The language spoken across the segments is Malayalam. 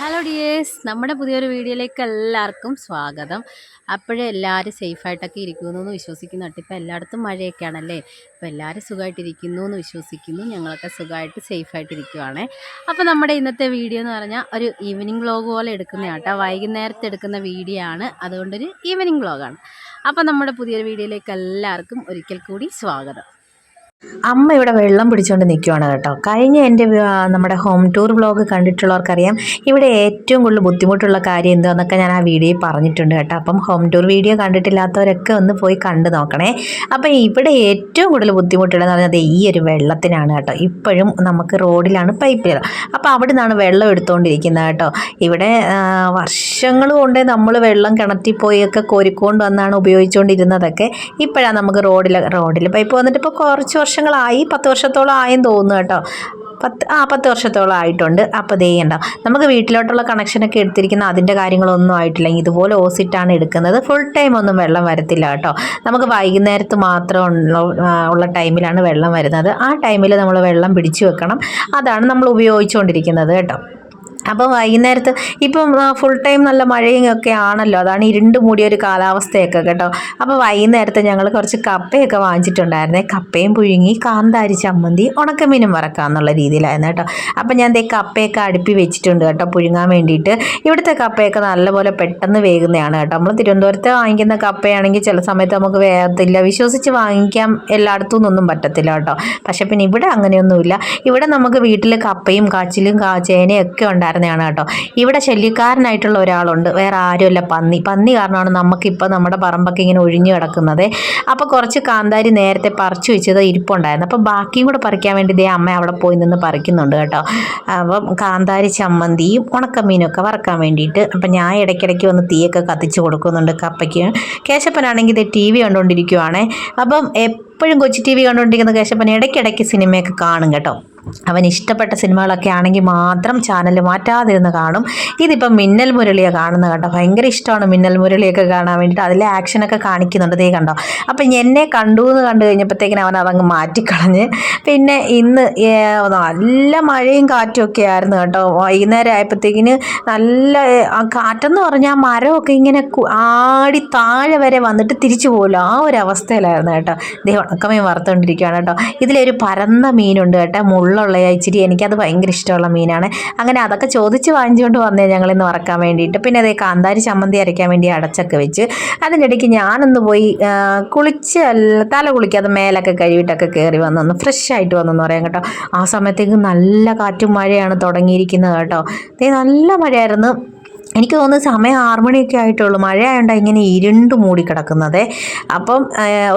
ഹലോ ഡിയേഴ്സ് നമ്മുടെ പുതിയൊരു വീഡിയോയിലേക്ക് എല്ലാവർക്കും സ്വാഗതം. അപ്പോഴേ എല്ലാവരും സേഫായിട്ടൊക്കെ ഇരിക്കുന്നു എന്ന് വിശ്വസിക്കുന്നു. ഇപ്പോൾ എല്ലായിടത്തും മഴയൊക്കെയാണല്ലേ? അപ്പോൾ എല്ലാവരും സുഖമായിട്ടിരിക്കുന്നു എന്ന് വിശ്വസിക്കുന്നു. ഞങ്ങളൊക്കെ സുഖമായിട്ട് സേഫായിട്ടിരിക്കുവാണേ അപ്പോൾ നമ്മുടെ ഇന്നത്തെ വീഡിയോ എന്ന് പറഞ്ഞാൽ ഒരു ഈവനിങ് വ്ലോഗ് പോലെ എടുക്കുന്ന കേട്ടോ വൈകുന്നേരത്തെ എടുക്കുന്ന വീഡിയോ ആണ്. അതുകൊണ്ടൊരു ഈവനിങ് വ്ലോഗാണ് അപ്പോൾ നമ്മുടെ പുതിയൊരു വീഡിയോയിലേക്ക് എല്ലാവർക്കും ഒരിക്കൽ കൂടി സ്വാഗതം. അമ്മ ഇവിടെ വെള്ളം പിടിച്ചുകൊണ്ട് നിൽക്കുവാണ് കേട്ടോ. കഴിഞ്ഞ എന്റെ നമ്മുടെ ഹോം ടൂർ വ്ലോഗ് കണ്ടിട്ടുള്ളവർക്കറിയാം. ഇവിടെ ഏറ്റവും കൂടുതൽ ബുദ്ധിമുട്ടുള്ള കാര്യം എന്താണെന്നൊക്കെ ഞാൻ ആ വീഡിയോയിൽ പറഞ്ഞിട്ടുണ്ട് കേട്ടോ. അപ്പം ഹോം ടൂർ വീഡിയോ കണ്ടിട്ടില്ലാത്തവരൊക്കെ ഒന്ന് പോയി കണ്ടു നോക്കണേ. അപ്പം ഇവിടെ ഏറ്റവും കൂടുതൽ ബുദ്ധിമുട്ടുള്ളതെന്ന് പറഞ്ഞാൽ ഈ ഒരു വെള്ളത്തിനാണ് കേട്ടോ. ഇപ്പോഴും നമുക്ക് റോഡിലാണ് പൈപ്പ് അപ്പോൾ അവിടെ നിന്നാണ് വെള്ളം എടുത്തുകൊണ്ടിരിക്കുന്നത് കേട്ടോ. ഇവിടെ വർഷങ്ങൾ കൊണ്ട് നമ്മൾ വെള്ളം കിണറ്റിൽ പോയൊക്കെ കോരിക്കൊണ്ട് വന്നാണ് ഉപയോഗിച്ചുകൊണ്ടിരുന്നതൊക്കെ ഇപ്പോഴാണ് നമുക്ക് റോഡിൽ റോഡിൽ പൈപ്പ് വന്നിട്ട് ഇപ്പോൾ കുറച്ച് വർഷങ്ങളായി പത്ത് വർഷത്തോളം ആയെന്ന് തോന്നുന്നു കേട്ടോ. പത്ത് ആ പത്ത് വർഷത്തോളം ആയിട്ടുണ്ട്. അപ്പോൾ ദേ ഉണ്ടോ നമുക്ക് വീട്ടിലോട്ടുള്ള കണക്ഷനൊക്കെ എടുത്തിരിക്കുന്ന അതിന്റെ കാര്യങ്ങളൊന്നും ആയിട്ടില്ല. ഇതുപോലെ ഓസിറ്റാണ് എടുക്കുന്നത്. ഫുൾ ടൈം ഒന്നും വെള്ളം വരത്തില്ല കേട്ടോ. നമുക്ക് വൈകുന്നേരത്ത് മാത്രം ഉള്ള ടൈമിലാണ് വെള്ളം വരുന്നത്. ആ ടൈമിൽ നമ്മൾ വെള്ളം പിടിച്ചു വെക്കണം. അതാണ് നമ്മൾ ഉപയോഗിച്ചുകൊണ്ടിരിക്കുന്നത് കേട്ടോ. അപ്പോൾ വൈകുന്നേരത്ത് ഇപ്പം ഫുൾ ടൈം നല്ല മഴയും ഒക്കെ ആണല്ലോ. അതാണ് ഇരുണ്ട് മൂടിയ ഒരു കാലാവസ്ഥയൊക്കെ കേട്ടോ. അപ്പോൾ വൈകുന്നേരത്ത് ഞങ്ങൾ കുറച്ച് കപ്പയൊക്കെ വാങ്ങിച്ചിട്ടുണ്ടായിരുന്നേ. കപ്പയും പുഴുങ്ങി കാന്താരി ചമ്മന്തി ഉണക്കമീനും വറക്കാന്നുള്ള രീതിയിലായിരുന്നു കേട്ടോ. അപ്പോൾ ഞാൻ ദേ കപ്പയൊക്കെ അടുപ്പി വെച്ചിട്ടുണ്ട് കേട്ടോ പുഴുങ്ങാൻ വേണ്ടിയിട്ട്. ഇവിടുത്തെ കപ്പയൊക്കെ നല്ലപോലെ പെട്ടെന്ന് വേകുന്നതാണ് കേട്ടോ. നമ്മൾ തിരുവനന്തപുരത്ത് വാങ്ങിക്കുന്ന കപ്പയാണെങ്കിൽ ചില സമയത്ത് നമുക്ക് വേഗത്തില്ല വിശ്വസിച്ച് വാങ്ങിക്കാൻ എല്ലായിടത്തു നിന്നൊന്നും പറ്റത്തില്ല കേട്ടോ. പക്ഷേ പിന്നെ ഇവിടെ അങ്ങനെയൊന്നുമില്ല. ഇവിടെ നമുക്ക് വീട്ടിൽ കപ്പയും കാച്ചിലും കാ ചേനയും ഒക്കെ ഉണ്ടായിരുന്നതാണ് കേട്ടോ. ഇവിടെ ശല്യക്കാരനായിട്ടുള്ള ഒരാളുണ്ട്. വേറെ ആരുമല്ല പന്നി. പന്നി കാരണമാണ് നമുക്കിപ്പോൾ നമ്മുടെ പറമ്പൊക്കെ ഇങ്ങനെ ഒഴിഞ്ഞു കിടക്കുന്നത്. അപ്പോൾ കുറച്ച് കാന്താരി നേരത്തെ പറിച്ചു വെച്ചത് ഇരിപ്പുണ്ടായിരുന്നു. അപ്പോൾ ബാക്കിയും കൂടെ പറിക്കാൻ വേണ്ടി ഇതേ അമ്മ അവിടെ പോയി നിന്ന് പറിക്കുന്നുണ്ട് കേട്ടോ. അപ്പം കാന്താരി ചമ്മന്തിയും ഉണക്കമീനൊക്കെ വറക്കാൻ വേണ്ടിയിട്ട് അപ്പം ഞാൻ ഇടയ്ക്കിടയ്ക്ക് വന്ന് തീയൊക്കെ കത്തിച്ച് കൊടുക്കുന്നുണ്ട് കപ്പയ്ക്ക്. കേശപ്പനാണെങ്കിൽ ഇത് ടി വി കണ്ടുകൊണ്ടിരിക്കുവാണേ അപ്പം എപ്പോഴും കൊച്ചി ടി വി കണ്ടുകൊണ്ടിരിക്കുന്ന കേശപ്പൻ ഇടയ്ക്കിടയ്ക്ക് സിനിമയൊക്കെ കാണും കേട്ടോ. അവൻ ഇഷ്ടപ്പെട്ട സിനിമകളൊക്കെ ആണെങ്കിൽ മാത്രം ചാനൽ മാറ്റാതിരുന്ന് കാണും. ഇതിപ്പം മിന്നൽ മുരളിയെ കാണുന്ന കേട്ടോ ഭയങ്കര ഇഷ്ടമാണ് മിന്നൽ മുരളിയൊക്കെ കാണാൻ വേണ്ടിയിട്ട്. അതിലെ ആക്ഷനൊക്കെ കാണിക്കുന്നുണ്ട്. ദേ കണ്ടോ? അപ്പം എന്നെ കണ്ടു എന്ന് കണ്ടു കഴിഞ്ഞപ്പോഴത്തേക്കിനും അവൻ അതങ്ങ് മാറ്റിക്കളഞ്ഞ്. പിന്നെ ഇന്ന് നല്ല മഴയും കാറ്റും ഒക്കെ ആയിരുന്നു കേട്ടോ. വൈകുന്നേരം ആയപ്പോഴത്തേക്കിന് നല്ല കാറ്റെന്ന് പറഞ്ഞാൽ മരമൊക്കെ ഇങ്ങനെ ആടി താഴെ വരെ വന്നിട്ട് തിരിച്ചു പോലും ആ ഒരു അവസ്ഥയിലായിരുന്നു കേട്ടോ. ദേ ഉണക്കമീൻ വറുത്തുകൊണ്ടിരിക്കുകയാണ് കേട്ടോ. ഇതിലൊരു പരന്ന മീനുണ്ട് കേട്ടോ. മുള്ളുള്ള ഇച്ചിരി എനിക്കത് ഭയങ്കര ഇഷ്ടമുള്ള മീനാണ്. അങ്ങനെ അതൊക്കെ ചോദിച്ച് വാങ്ങിച്ചുകൊണ്ട് വന്നേ ഞങ്ങളിന്ന് വറക്കാൻ വേണ്ടിയിട്ട്. പിന്നെ അതേ കാന്താരി ചമ്മന്തി അരയ്ക്കാൻ വേണ്ടി അടച്ചൊക്കെ വെച്ച് അതിനിടയ്ക്ക് ഞാനൊന്ന് പോയി കുളിച്ച് തല കുളിക്കാതെ മേലൊക്കെ കഴുകിയിട്ടൊക്കെ കയറി വന്നൊന്ന് ഫ്രഷ് ആയിട്ട് വന്നെന്ന് പറയാം കേട്ടോ. ആ സമയത്തേക്ക് നല്ല കാറ്റും മഴയാണ് തുടങ്ങിയിരിക്കുന്നത് കേട്ടോ. നല്ല മഴയായിരുന്നു. എനിക്ക് തോന്നുന്നു സമയം ആറു മണിയൊക്കെ ആയിട്ടുള്ളൂ. മഴയായോണ്ടാണ് ഇങ്ങനെ ഇരുണ്ട് മൂടി കിടക്കുന്നത് അപ്പം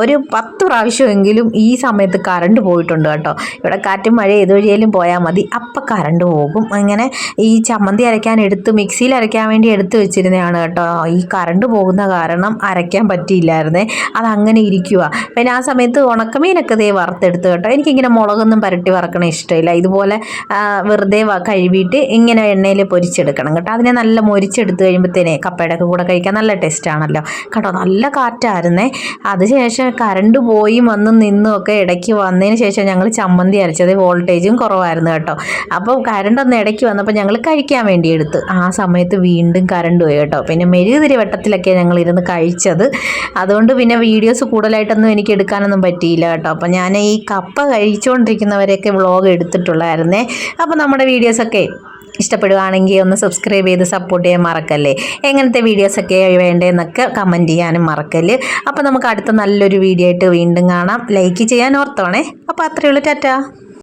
ഒരു പത്ത് പ്രാവശ്യമെങ്കിലും ഈ സമയത്ത് കറണ്ട് പോയിട്ടുണ്ട് കേട്ടോ. ഇവിടെ കാറ്റും മഴ ഏത് വഴിയേലും പോയാൽ മതി. അപ്പം കറണ്ട് പോകും. അങ്ങനെ ഈ ചമ്മന്തി അരയ്ക്കാൻ എടുത്ത് മിക്സിയിൽ അരയ്ക്കാൻ വേണ്ടി എടുത്ത് വെച്ചിരുന്നതാണ് കേട്ടോ. ഈ കറണ്ട് പോകുന്ന കാരണം അരയ്ക്കാൻ പറ്റിയില്ലായിരുന്നേ. അതങ്ങനെ ഇരിക്കുക പിന്നെ ആ സമയത്ത് ഉണക്കമീനൊക്കെ ദേ വറുത്തെടുത്ത് കേട്ടോ. എനിക്കിങ്ങനെ മുളകൊന്നും പരട്ടി വറക്കണ ഇഷ്ടമില്ല. ഇതുപോലെ വെറുതെ കഴുകിയിട്ട് ഇങ്ങനെ എണ്ണയിൽ പൊരിച്ചെടുക്കണം കേട്ടോ. അതിനെ നല്ല മൊരിച്ചെടുത്ത് കഴിയുമ്പോഴത്തേനെ കപ്പയുടെ ഒക്കെ കൂടെ കഴിക്കാൻ നല്ല ടേസ്റ്റ് ആണല്ലോ കേട്ടോ നല്ല കാറ്റായിരുന്നേ. അതിനുശേഷം കറണ്ട് പോയി വന്നും നിന്നും ഒക്കെ ഇടയ്ക്ക് വന്നതിന് ശേഷം ഞങ്ങൾ ചമ്മന്തി അരച്ചത് വോൾട്ടേജും കുറവായിരുന്നു കേട്ടോ. അപ്പോൾ കറണ്ട് ഒന്ന് ഇടയ്ക്ക് വന്നപ്പോൾ ഞങ്ങൾ കഴിക്കാൻ വേണ്ടി എടുത്ത്. ആ സമയത്ത് വീണ്ടും കറണ്ട് പോയി കേട്ടോ. പിന്നെ മെഴുകുതിരി വട്ടത്തിലൊക്കെ ഞങ്ങൾ ഇരുന്ന് കഴിച്ചത്. അതുകൊണ്ട് പിന്നെ വീഡിയോസ് കൂടുതലായിട്ടൊന്നും എനിക്ക് എടുക്കാനൊന്നും പറ്റിയില്ല കേട്ടോ. അപ്പോൾ ഞാൻ ഈ കപ്പ കഴിച്ചുകൊണ്ടിരിക്കുന്നവരെയൊക്കെ വ്ളോഗ് എടുത്തിട്ടുള്ളായിരുന്നേ. അപ്പോൾ നമ്മുടെ വീഡിയോസൊക്കെ ഇഷ്ടപ്പെടുകയാണെങ്കിൽ ഒന്ന് സബ്സ്ക്രൈബ് ചെയ്ത് സപ്പോർട്ട് ചെയ്യാൻ മറക്കല്ലേ? എങ്ങനത്തെ വീഡിയോസൊക്കെ വേണ്ടതെന്നൊക്കെ കമന്റ് ചെയ്യാനും മറക്കല്ല്? അപ്പോൾ നമുക്ക് അടുത്ത നല്ലൊരു വീഡിയോ ആയിട്ട് വീണ്ടും കാണാം. ലൈക്ക് ചെയ്യാൻ ഓർത്തോണേ. അപ്പോൾ അത്രയേ ഉള്ളൂ. ടാറ്റാ.